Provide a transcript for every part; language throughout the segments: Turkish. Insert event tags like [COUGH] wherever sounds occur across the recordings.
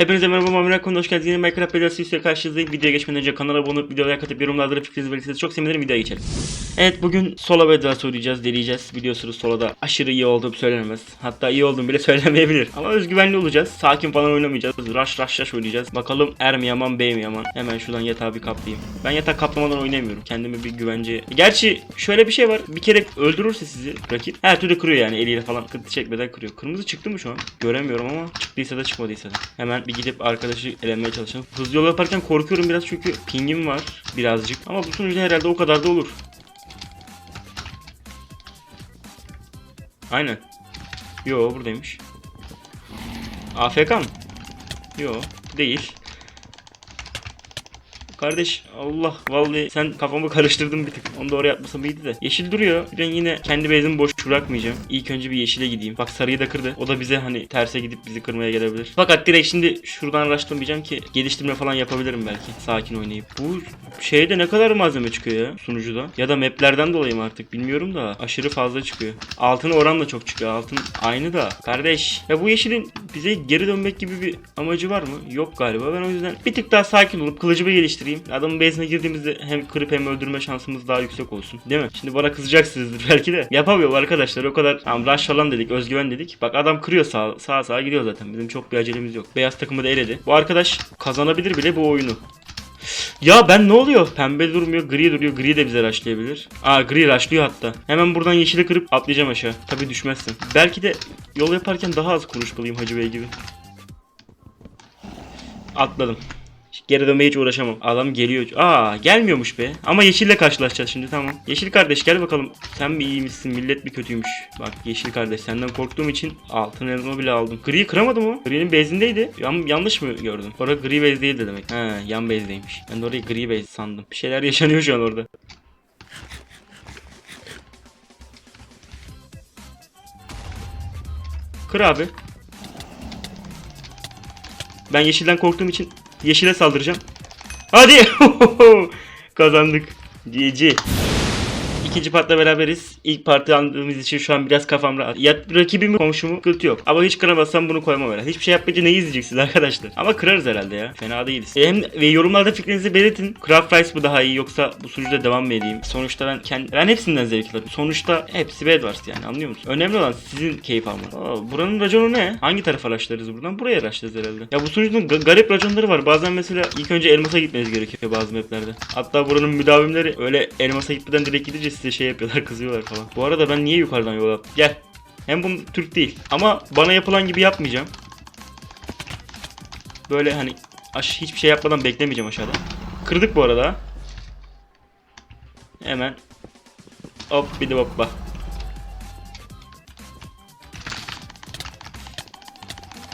Hepinize merhaba Muammer Akkon'da hoş geldiniz. Yine Minecraft Bedası üstüne karşınızdayım. Videoya geçmeden önce kanala abone olup videoya katıp yorumlarda fikrinizi belirtirseniz çok sevinirim. Videoya geçelim. Evet bugün solo Bedası oynayacağız, deneyeceğiz. Biliyorsunuz soloda aşırı iyi olduğum söylenemez. Hatta iyi olduğum bile [LAUGHS] söylemeyebilir. Ama özgüvenli olacağız. Sakin falan oynamayacağız. Rush rush rush oynayacağız. Bakalım er mi yaman bey mi yaman. Hemen şuradan yatağı bir kaplayayım. Ben yatak kaplamadan oynayamıyorum. Kendimi bir güvence... Gerçi şöyle bir şey var. Bir kere öldürürse sizi rakip her türlü kırıyor yani eliyle falan kıtı çekmeden kırıyor. Kırmızı çıktı mı şu an? Göremiyorum ama çıktıysa da çıkmadıysa da. Hemen bir gidip arkadaşı elenmeye çalışalım. Hızlı yol yaparken korkuyorum biraz çünkü pingim var birazcık. Ama bu sunucuda herhalde o kadar da olur. Aynen. Yo buradaymış. AFK mı? Yo değil. Kardeş Allah vallahi sen kafamı karıştırdın bir tık. Onu da oraya atmasam iyiydi de. Yeşil duruyor. Ben yine kendi bezimi boş bırakmayacağım. İlk önce bir yeşile gideyim. Bak sarıyı da kırdı. O da bize hani terse gidip bizi kırmaya gelebilir. Fakat direkt şimdi şuradan araştırmayacağım ki geliştirme falan yapabilirim belki. Sakin oynayıp. Bu şeyde ne kadar malzeme çıkıyor ya sunucuda. Ya da maplerden dolayı mı artık bilmiyorum da aşırı fazla çıkıyor. Altın oran da çok çıkıyor. Altın aynı da. Kardeş ya bu yeşilin bize geri dönmek gibi bir amacı var mı? Yok galiba. Ben o yüzden bir tık daha sakin olup kılıcımı geliştireyim. Adamın base'ine girdiğimizde hem kırıp hem öldürme şansımız daha yüksek olsun. Değil mi? Şimdi bana kızacaksınızdır [LAUGHS] belki de. Yapamıyor arkadaşlar. O kadar tamam rush falan dedik. Özgüven dedik. Bak adam kırıyor sağ, sağa sağa gidiyor zaten. Bizim çok bir acelemiz yok. Beyaz takımı da eledi. Bu arkadaş kazanabilir bile bu oyunu. Ya ben ne oluyor? Pembe durmuyor, gri duruyor. Gri de bize rushlayabilir. Aa gri rushlıyor hatta. Hemen buradan yeşili kırıp atlayacağım aşağı. Tabi düşmezsin. Belki de yol yaparken daha az konuşmalıyım Hacı Bey gibi. Atladım. Geri dönmeye hiç uğraşamam. Adam geliyor. Aa gelmiyormuş be. Ama Yeşil'le karşılaşacağız şimdi tamam. Yeşil kardeş gel bakalım. Sen mi iyi misin? Millet mi kötüymüş? Bak Yeşil kardeş senden korktuğum için altın elma bile aldım. Gri'yi kıramadım o. Gri'nin bezindeydi. Yan, yanlış mı gördüm? Orada gri bez değildi demek. He yan bezdeymiş. Ben de orayı gri bez sandım. Bir şeyler yaşanıyor şu an orada. Kır abi. Ben yeşilden korktuğum için yeşile saldıracağım. Hadi! [LAUGHS] Kazandık. GG. İkinci partla beraberiz. İlk partı aldığımız için şu an biraz kafam rahat. Ya rakibimin komşumu sıkıntı yok. Ama hiç kıramazsam bunu koymam herhalde. Hiçbir şey yapmayınca neyi izleyeceksiniz arkadaşlar? Ama kırarız herhalde ya. Fena değiliz. E, hem ve yorumlarda fikrinizi belirtin. Craft Rice mı daha iyi yoksa bu sunucuda devam mı edeyim? Sonuçta ben kendi ben hepsinden zevk alıyorum. Sonuçta hepsi Bedwars yani anlıyor musun? Önemli olan sizin keyif almanız. Buranın raconu ne? Hangi tarafa araçlarız buradan? Buraya araçlarız herhalde. Ya bu sunucunun ga- garip raconları var. Bazen mesela ilk önce elmasa gitmeniz gerekiyor bazı maplerde. Hatta buranın müdavimleri öyle elmasa gitmeden direkt gidince size şey yapıyorlar [LAUGHS] kızıyorlar falan. Bu arada ben niye yukarıdan yol yaptım? Gel. Hem bu Türk değil. Ama bana yapılan gibi yapmayacağım. Böyle hani aş hiçbir şey yapmadan beklemeyeceğim aşağıda. Kırdık bu arada. Hemen. Hop bir de hoppa.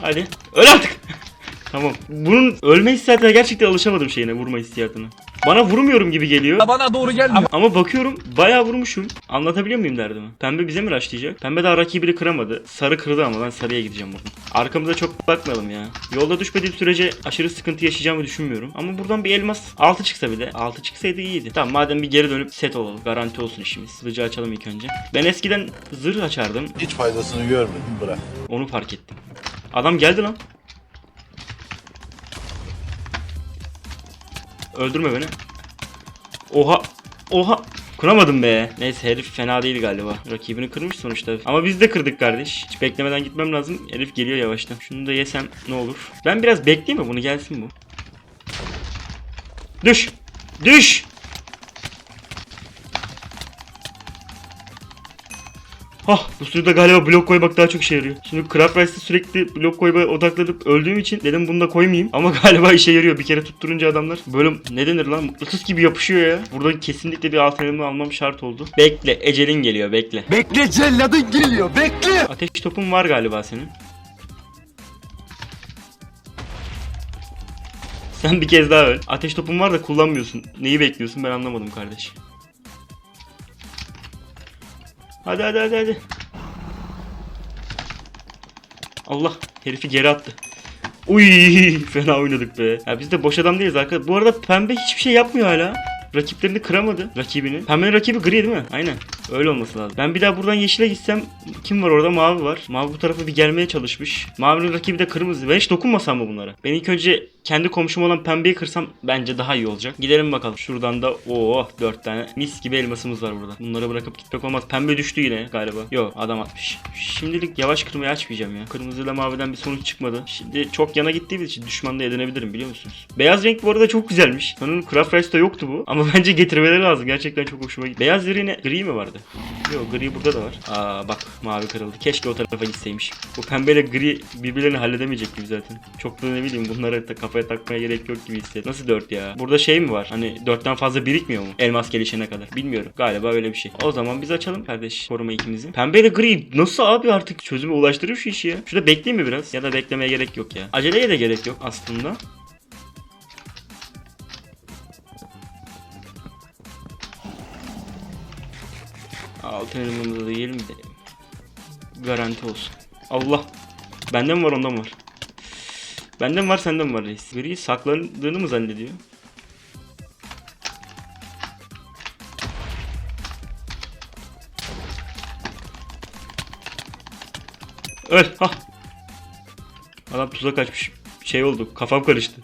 Hadi. Öl artık. [LAUGHS] tamam. Bunun ölme hissiyatına gerçekten alışamadım şeyine vurma hissiyatına. Bana vurmuyorum gibi geliyor. Bana doğru gelme. Ama bakıyorum bayağı vurmuşum. Anlatabiliyor muyum derdimi? Pembe bize mi raşlayacak? Pembe daha rakibini kıramadı. Sarı kırdı ama ben sarıya gideceğim buradan. Arkamıza çok bakmayalım ya. Yolda düşmediğim sürece aşırı sıkıntı yaşayacağımı düşünmüyorum. Ama buradan bir elmas 6 çıksa bile 6 çıksaydı iyiydi. Tamam madem bir geri dönüp set olalım. Garanti olsun işimiz. Sıvıcı açalım ilk önce. Ben eskiden zırh açardım. Hiç faydasını görmedim bırak. Onu fark ettim. Adam geldi lan. Öldürme beni. Oha. Oha. Kıramadım be. Neyse herif fena değil galiba. Rakibini kırmış sonuçta. Ama biz de kırdık kardeş. Hiç beklemeden gitmem lazım. Herif geliyor yavaştan. Şunu da yesem ne olur. Ben biraz bekleyeyim mi bunu gelsin bu. Düş. Düş. Hah bu suda galiba blok koymak daha çok işe yarıyor. Şimdi Rice'de sürekli blok koymaya odaklanıp öldüğüm için dedim bunu da koymayayım. Ama [LAUGHS] galiba işe yarıyor. Bir kere tutturunca adamlar böyle ne denir lan mıknatıs gibi yapışıyor ya. Burada kesinlikle bir alt elimi almam şart oldu. Bekle ecelin geliyor bekle. Bekle celladın geliyor. Bekle. Ateş topun var galiba senin. Sen bir kez daha öl. Ateş topun var da kullanmıyorsun. Neyi bekliyorsun ben anlamadım kardeş. Hadi hadi hadi hadi. Allah herifi geri attı. Uy fena oynadık be. Ya biz de boş adam değiliz arkadaşlar. Bu arada pembe hiçbir şey yapmıyor hala. Rakiplerini kıramadı rakibini. Pembenin rakibi gri değil mi? Aynen. Öyle olması lazım. Ben bir daha buradan yeşile gitsem kim var orada? Mavi var. Mavi bu tarafa bir gelmeye çalışmış. Mavinin rakibi de kırmızı. Ben hiç dokunmasam mı bunlara? Ben ilk önce kendi komşum olan pembeyi kırsam bence daha iyi olacak. Gidelim bakalım. Şuradan da o 4 tane mis gibi elmasımız var burada. Bunları bırakıp gitmek olmaz. Pembe düştü yine galiba. Yok adam atmış. Şimdilik yavaş kırmayı açmayacağım ya. Kırmızıyla maviden bir sonuç çıkmadı. Şimdi çok yana gittiğimiz için düşman da edinebilirim biliyor musunuz? Beyaz renk bu arada çok güzelmiş. Sanırım Craft Rice'da yoktu bu. Ama [LAUGHS] bence getirmeleri lazım. Gerçekten çok hoşuma gitti. Beyaz yerine gri mi vardı? Yok gri burada da var. Aa bak mavi kırıldı. Keşke o tarafa gitseymiş. Bu pembeyle gri birbirlerini halledemeyecek gibi zaten. Çok da ne bileyim bunlara da kafaya takmaya gerek yok gibi hissettim. Nasıl 4 ya? Burada şey mi var? Hani 4'ten fazla birikmiyor mu? Elmas gelişene kadar. Bilmiyorum. Galiba öyle bir şey. O zaman biz açalım kardeş koruma ikimizi. Pembeyle gri nasıl abi artık çözüme ulaştırıyor şu işi ya? Şurada bekleyeyim mi biraz? Ya da beklemeye gerek yok ya. Aceleye de gerek yok aslında. Altın elmamızı da yiyelim de garanti olsun. Allah. Benden var ondan var. Benden var senden var reis. Gri saklandığını mı zannediyor? Öl. Ha. Adam tuzak açmış. Şey oldu. Kafam karıştı.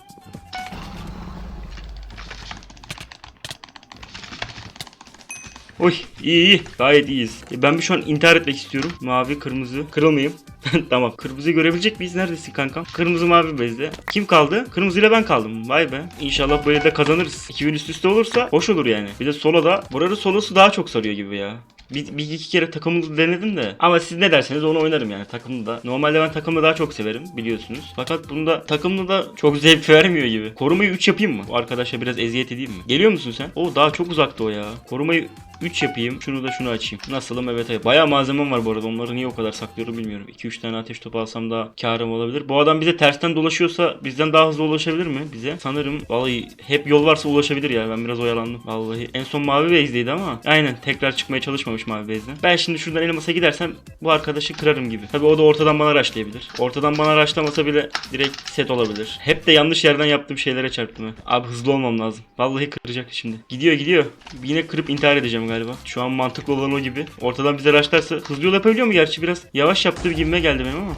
Oy iyi iyi gayet iyiyiz. E, Ben bir şu an intihar etmek istiyorum. Mavi kırmızı kırılmayayım. [LAUGHS] tamam kırmızıyı görebilecek miyiz? Neredesin kankam? Kırmızı mavi bezde. Kim kaldı? Kırmızıyla ben kaldım. Vay be. İnşallah böyle de kazanırız. 2000 üst üste olursa hoş olur yani. Bir de solo da. Buranın solosu daha çok sarıyor gibi ya. Bir, bir iki kere takımımızı denedim de. Ama siz ne derseniz onu oynarım yani takımda da. Normalde ben takımı daha çok severim biliyorsunuz. Fakat bunda takımlı da çok zevk [LAUGHS] vermiyor gibi. Korumayı 3 yapayım mı? Bu arkadaşa biraz eziyet edeyim mi? Geliyor musun sen? O daha çok uzakta o ya. Korumayı 3 yapayım. Şunu da şunu açayım. Nasılım? Evet evet. Bayağı malzemem var bu arada. Onları niye o kadar saklıyorum bilmiyorum. 2-3 tane ateş topu alsam daha karım olabilir. Bu adam bize tersten dolaşıyorsa bizden daha hızlı ulaşabilir mi bize? Sanırım vallahi hep yol varsa ulaşabilir ya. Ben biraz oyalandım. Vallahi en son mavi base'deydi ama aynen tekrar çıkmaya çalışmamış mavi base'den. Ben şimdi şuradan elmasa gidersem bu arkadaşı kırarım gibi. Tabi o da ortadan bana raşlayabilir. Ortadan bana raşlamasa bile direkt set olabilir. Hep de yanlış yerden yaptığım şeylere çarptım. Abi hızlı olmam lazım. Vallahi kıracak şimdi. Gidiyor gidiyor. Yine kırıp intihar edeceğim galiba. Şu an mantıklı olan o gibi. Ortadan bize raşlarsa hızlı yol yapabiliyor mu gerçi biraz yavaş yaptığı gibime geldi benim ama.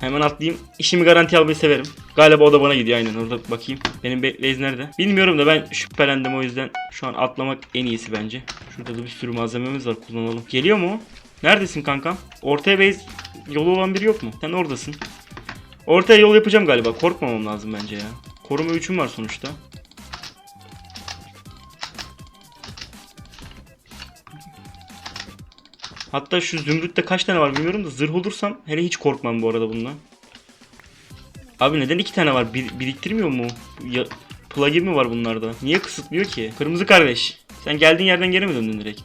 Hemen atlayayım. İşimi garanti almayı severim. Galiba o da bana gidiyor aynen orada bakayım. Benim be- base nerede? Bilmiyorum da ben şüphelendim o yüzden. Şu an atlamak en iyisi bence. Şurada da bir sürü malzememiz var kullanalım. Geliyor mu? Neredesin kankam? Ortaya base yolu olan biri yok mu? Sen oradasın. Ortaya yol yapacağım galiba. Korkmamam lazım bence ya. Koruma 3'üm var sonuçta. Hatta şu zümrütte kaç tane var bilmiyorum da zırh olursam hele hiç korkmam bu arada bundan. Abi neden iki tane var? Bir, biriktirmiyor mu? Ya, plugin mi var bunlarda? Niye kısıtlıyor ki? Kırmızı kardeş. Sen geldiğin yerden geri mi döndün direkt?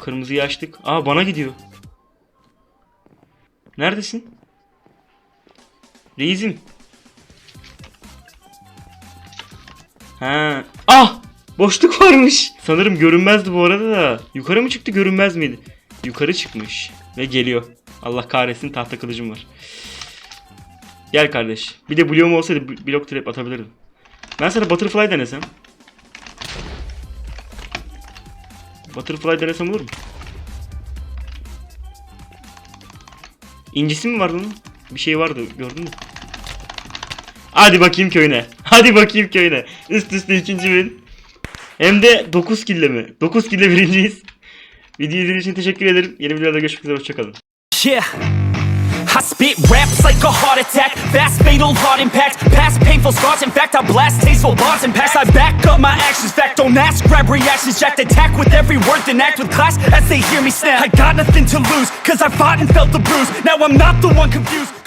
Kırmızıyı açtık. Aa bana gidiyor. Neredesin? Reisim. Ha. Ah! Boşluk varmış. Sanırım görünmezdi bu arada da. Yukarı mı çıktı görünmez miydi? Yukarı çıkmış. Ve geliyor. Allah kahretsin tahta kılıcım var. Gel kardeş. Bir de bloğum olsaydı blok trap atabilirdim. Ben sana butterfly denesem. Butterfly denesem olur mu? İncisi mi var bunun? Bir şey vardı gördün mü? Hadi bakayım köyüne. Hadi bakayım köyüne. Üst üste ikinci win. Hem de 9 kille mi? 9 kille birinciyiz. Video izlediğiniz için teşekkür ederim. Yeni videoda görüşmek üzere. Hoşçakalın. Yeah. I spit raps like a heart attack, fast fatal heart impacts, past painful scars. In fact, I blast tasteful bars and past. I back up my actions, fact don't ask, grab reactions, jacked attack with every word, then act with class as they hear me snap. I got nothing to lose, cause I fought and felt the bruise. Now I'm not the one confused.